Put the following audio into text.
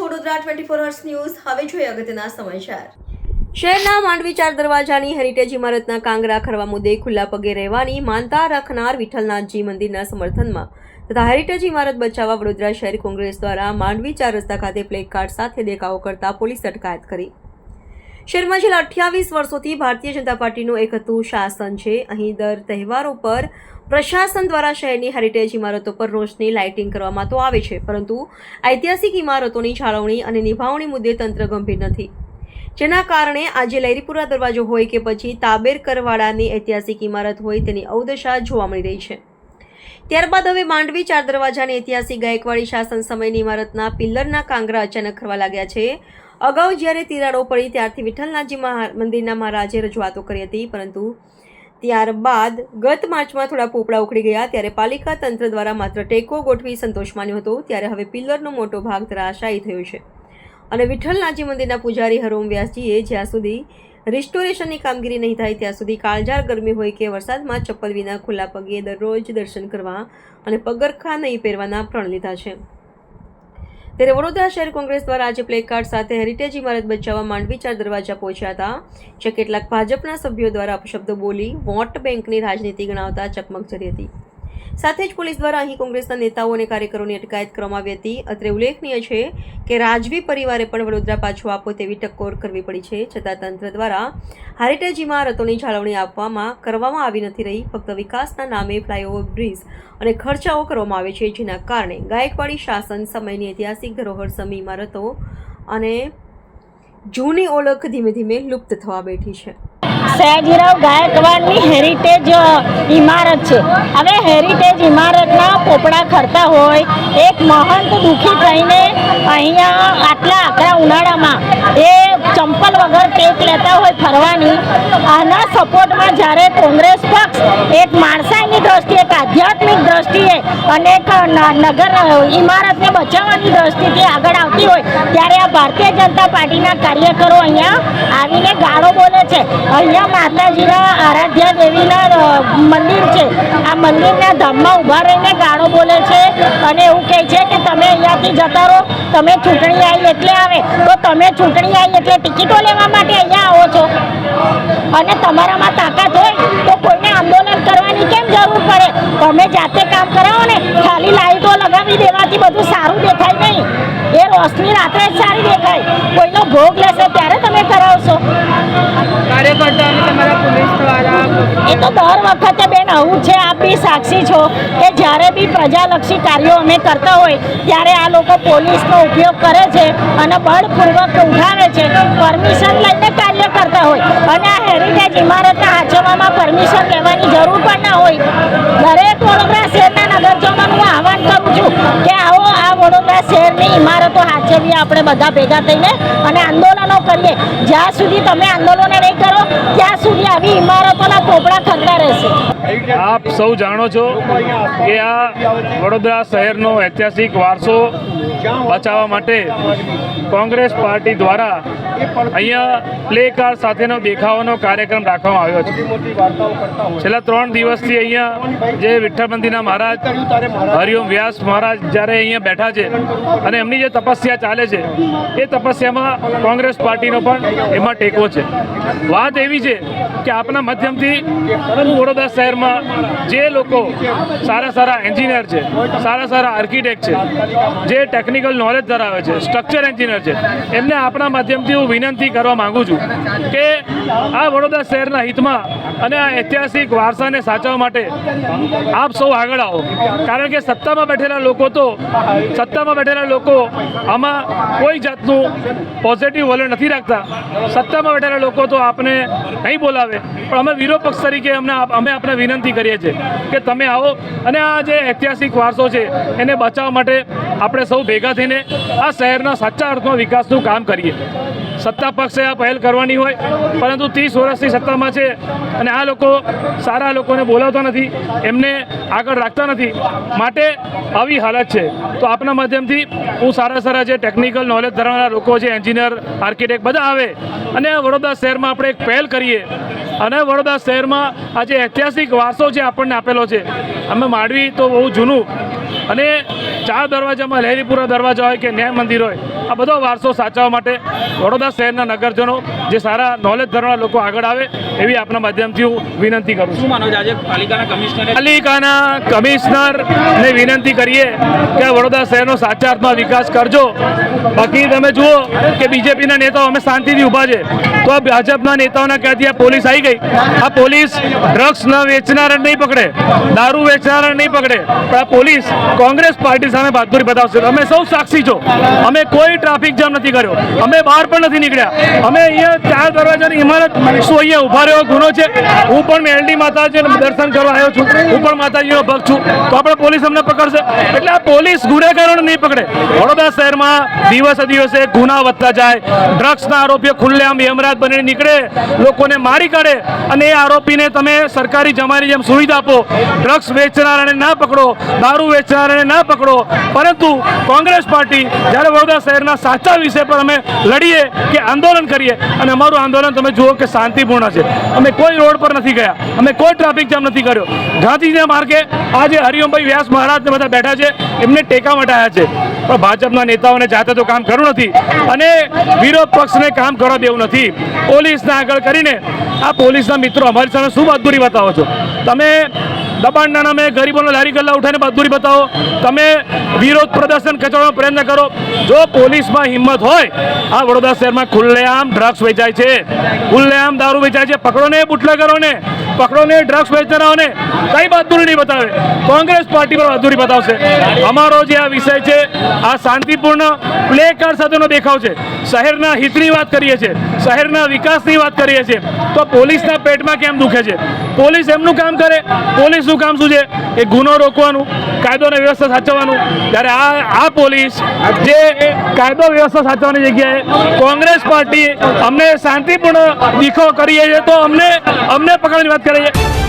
છો Vadodara twenty hours news હવે જોઈએ અગત્યના સમાચાર. શહેરના માંડવી ચાર દરવાજાની હેરિટેજ ઇમારતના કાંગરા ખરવા મુદ્દે ખુલ્લા પગે રહેવાની માનતા રાખનાર વિઠ્ઠલનાથજી મંદિરના સમર્થનમાં તથા હેરિટેજ ઇમારત બચાવવા વડોદરા શહેર કોંગ્રેસ દ્વારા માંડવી ચાર રસ્તા ખાતે પ્લેકાર્ડ સાથે દેખાવો કરતા પોલીસ અટકાયત કરી. શહેરમાં છેલ્લા અઠ્યાવીસ વર્ષોથી ભારતીય જનતા પાર્ટીનું એક હતું શાસન છે. અહીં દર તહેવારો પર પ્રશાસન દ્વારા શહેરની હેરિટેજ ઇમારતો પર રોશની લાઇટિંગ કરવામાં તો આવે છે, પરંતુ ઐતિહાસિક ઇમારતોની જાળવણી અને નિભાવણી મુદ્દે તંત્ર ગંભીર નથી. જેના કારણે આજે લહેરીપુરા દરવાજો હોય કે પછી તાબેર કરવાડાની ઐતિહાસિક ઇમારત હોય તેની અવદશા જોવા મળી રહી છે. ત્યારબાદ હવે માંડવી ચાર દરવાજાની ઐતિહાસિક ગાયકવાડી શાસન સમયની ઇમારતના પિલ્લરના કાંગરા અચાનક ખરવા લાગ્યા છે. અગાઉ જ્યારે તિરાડો પડી ત્યારથી વિઠ્ઠલનાથજી મંદિરના મહારાજે રજૂઆતો કરી હતી, પરંતુ ત્યારબાદ ગત માર્ચમાં થોડા પોપડા ઉખડી ગયા, ત્યારે પાલિકા તંત્ર દ્વારા માત્ર ટેકો ગોઠવી સંતોષ માન્યો હતો, ત્યારે હવે પિલ્લરનો મોટો ભાગ ધરાશાયી થયો છે. અને વિઠ્ઠલનાથજી મંદિરના પૂજારી હરોમ વ્યાસજીએ જ્યાં સુધી રિસ્ટોરેશનની કામગીરી નહીં થાય, ત્યાં સુધી કાળઝાળ ગરમી હોય કે વરસાદમાં ચપ્પલ વિના ખુલ્લા પગે દરરોજ દર્શન કરવા અને પગરખા નહીં પહેરવાના પ્રણ લીધા છે. ત્યારે વડોદરા શહેર કોંગ્રેસ દ્વારા આજે પ્લે કાર્ડ સાથે હેરિટેજ ઇમારત બચાવવા માંડવી ચાર દરવાજા પહોંચ્યા હતા જે કેટલાક ભાજપના સભ્યો દ્વારા અપશબ્દો બોલી વોટ બેંકની રાજનીતિ ગણાવતા ચકમક ચડી હતી. સાથે જ પોલીસ દ્વારા અહીં કોંગ્રેસના નેતાઓ અને કાર્યકરોની અટકાયત કરવામાં આવી હતી. અત્રે ઉલ્લેખનીય છે કે રાજવી પરિવારે પણ વડોદરા પાછું આપો તેવી ટકોર કરવી પડી છે. છતાં તંત્ર દ્વારા હેરિટેજ ઇમારતોની જાળવણી આપવામાં કરવામાં આવી નથી રહી. ફક્ત વિકાસના નામે ફ્લાયઓવર બ્રિજ અને ખર્ચાઓ કરવામાં આવે છે, જેના કારણે ગાયકવાડી શાસન, સમયની ઐતિહાસિક ધરોહર, સમી ઇમારતો અને જૂની ઓળખ ધીમે ધીમે લુપ્ત થવા બેઠી છે. સયાજીરાવ ગાયકવાડની હેરિટેજ ઇમારત છે. હવે હેરિટેજ ઇમારતના પોપડા ખરતા હોય, એક મહંત દુઃખી થઈને અહીંયા આટલા આકરા ઉનાળામાં એ ચંપલ વગર ટેક લેતા હોય ફરવાની. આના સપોર્ટમાં જ્યારે કોંગ્રેસ પક્ષ એક માણસાઈની દ્રષ્ટિએ એક આધ્યાત્મિક દ્રષ્ટિએ અને એક ન- નગર ઇમારતને બચાવવાની દ્રષ્ટિથી આગળ આવતી હોય, ત્યારે આ ભારતીય જનતા પાર્ટીના કાર્યકરો અહીંયા આવીને ગાળો બોલે છે. અહીંયા માતાજીના આરાધ્યા દેવીના મંદિર છે. આ મંદિરના ધામમાં ઊભા રહીને ગાળો બોલે છે અને એવું કહે છે કે તમે અહીંયાથી જતા રહો, તમે ચૂંટણી આવી એટલે આવે. તો તમે ચૂંટણી આવી એટલે ટિકિટો લેવા માટે અહીંયા આવો છો. અને તમારામાં તાકાત હોય તો કોઈને આંદોલન કરવાની કેમ જરૂર પડે? તમે જાતે કામ કરાવો ને. લાઈટો દેવાથી બધું સારું દેખાય નહીં. એ રોશની રાત્રે જ સારી દેખાય. કોઈનો ભોગ લેશે ત્યારે તમે કરાવશો. એ તો દર વખતે બેન આવું છે આપ બી સાક્ષી છો કે જ્યારે બી પ્રજાલક્ષી કાર્યો અમે કરતા હોય ત્યારે આ લોકો પોલીસનો ઉપયોગ કરે છે અને બળપૂર્વક ઉઠાવે છે. પરમિશન લઈને કાર્ય કરતા હોય. અને આ હેરિટેજ ઇમારતના હાચવવામાં પરમિશન લેવાની જરૂર પણ ના હોય. શહેરની ઇમારતો હાચવીએ આપણે બધા ભેગા થઈને અને આંદોલનો કરીએ. જ્યાં સુધી તમે આંદોલનો નહીં કરો, ત્યાં સુધી આવી ઇમારતોના ખોપડા ખરતા રહેશે. આપ સૌ જાણો છો કે આ વડોદરા શહેરનો ઐતિહાસિક વારસો બચાવવા માટે કોંગ્રેસ પાર્ટી દ્વારા અહીંયા પ્લે કાર્ડ સાથેનો દેખાવાનો કાર્યક્રમ રાખવામાં આવ્યો છે. છેલ્લા ત્રણ દિવસથી અહીંયા જે વિઠ્ઠલ મંદિરના મહારાજ, હરિઓમ વ્યાસ મહારાજ જ્યારે અહીંયા બેઠા છે અને એમની જે તપસ્યા ચાલે છે, એ તપસ્યામાં કોંગ્રેસ પાર્ટીનો પણ એમાં ટેકો છે. વાત એવી છે કે આપના માધ્યમથી વડોદરા શહેરમાં જે લોકો સારા સારા એન્જિનિયર છે, સારા સારા આર્કિટેક્ટ છે, જે ટેકનિકલ નોલેજ ધરાવે છે સ્ટ્રક્ચર એન્જિનિયર છે, એમને આપણા માધ્યમથી હું વિનંતી કરવા માંગુ છું કે આ વડોદરા શહેરના હિતમાં અને આ ઐતિહાસિક વારસાને સાચવવા માટે આપ સૌ આગળ આવો. કારણ કે સત્તામાં બેઠેલા લોકો તો, સત્તામાં બેઠેલા લોકો આમાં કોઈ જાતનું પોઝિટિવ વલણ નથી રાખતા. સત્તામાં બેઠેલા લોકો તો આપને નહીં બોલાવે. પણ અમે વિરોધ પક્ષ તરીકે અમને અમે આપને વિનંતી કરીએ છીએ કે તમે આવો અને આ જે ઐતિહાસિક વારસો છે, એને બચાવવા માટે આપણે સૌ ભેગા થઈને આ શહેરના સાચા અર્થમાં વિકાસનું કામ કરીએ. સત્તા પક્ષે આ પહેલ કરવાની હોય, પરંતુ ત્રીસ વર્ષથી સત્તામાં છે અને આ લોકો સારા લોકોને બોલાવતા નથી, એમને આગળ રાખતા નથી. માટે આવી હાલત છે. તો આપના માધ્યમથી હું સારા સારા જે ટેકનિકલ નોલેજ ધરાવનારા લોકો છે એન્જિનિયર આર્કિટેક્ટ બધા આવે અને વડોદરા શહેરમાં આપણે એક પહેલ કરીએ. અને વડોદરા શહેરમાં આ જે ઐતિહાસિક વારસો જે આપણને આપેલો છે. અમે માંડવી તો બહુ જૂનું અને ચાર દરવાજામાં લહેરીપુરા દરવાજા હોય કે ન્યાય મંદિર હોય આ બધો વારસો સાચવવા માટે વડોદરા શહેરના નગરજનો જે સારા નોલેજ ધરાવના લોકો આગળ આવે એવી આપના માધ્યમથી હું વિનંતી કરું છું. માનો આજે પાલિકાના કમિશનર? પાલિકાના કમિશનરને વિનંતી કરીએ કે વડોદરા શહેરનો સાચા અર્થમાં વિકાસ કરજો. બાકી તમે જુઓ કે બીજેપીના નેતાઓ અમે શાંતિથી ઊભા છે. તો આ ભાજપના નેતાઓના ક્યાંથી આ પોલીસ આવી ગઈ? આ પોલીસ ડ્રગ્સ ન વેચનાર નહીં પકડે દારૂ વેચનાર નહીં પકડે. પણ આ પોલીસ કોંગ્રેસ પાર્ટી સામે બહાદુરી બતાવશે. અમે સૌ સાક્ષી છો. અમે કોઈ ટ્રાફિક જામ નથી કર્યો. અમે બહાર પણ નથી નીકળ્યા. અમે અહીંયા ચાર દરવાજાની ઇમારત શું અહીંયા ઊભા રહ્યો ગુનો છે? હું પણ મેલડી માતાજી દર્શન કરવા આવ્યો છું. હું પણ માતાજીનો ભક્ત છું. તો આપણે પોલીસ અમને પકડશે. એટલે આ પોલીસ ગુનેગારોને નહીં પકડે. વડોદરા શહેરમાં દિવસે દિવસે ગુના વધતા જાય. ડ્રગ્સના આરોપીઓ ખુલ્લેઆમ યમરાજ બનીને નીકળે. લોકોને મારી કાઢે. અને એ આરોપીને તમે સરકારી જમાની જેમ સુવિધા આપો. ડ્રગ્સ વેચનારાને ના પકડો. દારૂ વેચનારાને ના પકડો. પરંતુ કોંગ્રેસ પાર્ટી જ્યારે વડોદરા શહેરના સાચા વિષય પર અમે લડીએ કે આંદોલન કરીએ, અને અમારું આંદોલન તમે જુઓ કે શાંતિપૂર્ણ છે. અમે કોઈ રોડ પર નથી ગયા. અમે કોઈ ટ્રાફિક જામ નથી કર્યો. ગાંધીજીના માર્ગે આજે હરિઓમભાઈ વ્યાસ મહારાજને બધા બેઠા છે. એમને ટેકા મટાયા છે. પણ ભાજપના નેતાઓને જાતે તો કામ કરવું નથી. અને વિરોધ પક્ષને કામ કરવા દેવું નથી. પોલીસને આગળ કરીને આ પોલીસના મિત્રો અમારી સામે શું બહાદુરી બતાવો છો? તમે દબાણના નામે ગરીબોનો લારી ગલ્લા ઉઠાઈને બહાદુરી બતાવો. તમે વિરોધ પ્રદર્શન કચવાનો પ્રયત્ન કરો. જો પોલીસમાં હિંમત હોય, આ વડોદરા શહેરમાં ખુલ્લેઆમ ડ્રગ્સ વેચાય છે. ખુલ્લેઆમ દારૂ વેચાય છે. પકડો ને બુટલેગરોને પકડો ને ડ્રગ્સ વેચનારાઓને કઈ બહાદુરી નહીં બતાવે. કોંગ્રેસ પાર્ટી પર બહાદુરી બતાવશે. અમારો જે આ વિષય છે, આ શાંતિપૂર્ણ પ્લે કાર્ડ સાથેનો દેખાવ છે. શહેરના હિતની વાત કરીએ છીએ, શહેરના વિકાસની વાત કરીએ છીએ, તો પોલીસના પેટમાં કેમ દુખે છે? પોલીસ એમનું કામ કરે પોલીસનું કામ શું છે? એ ગુનો રોકવાનું, કાયદો અને વ્યવસ્થા સાચવવાનું. ત્યારે આ આ પોલીસ જે કાયદો વ્યવસ્થા સાચવવાની જગ્યાએ કોંગ્રેસ પાર્ટી અમને શાંતિપૂર્ણ દીખો કરીએ છીએ તો અમને અમને પકડવાની વાત કરીએ છે.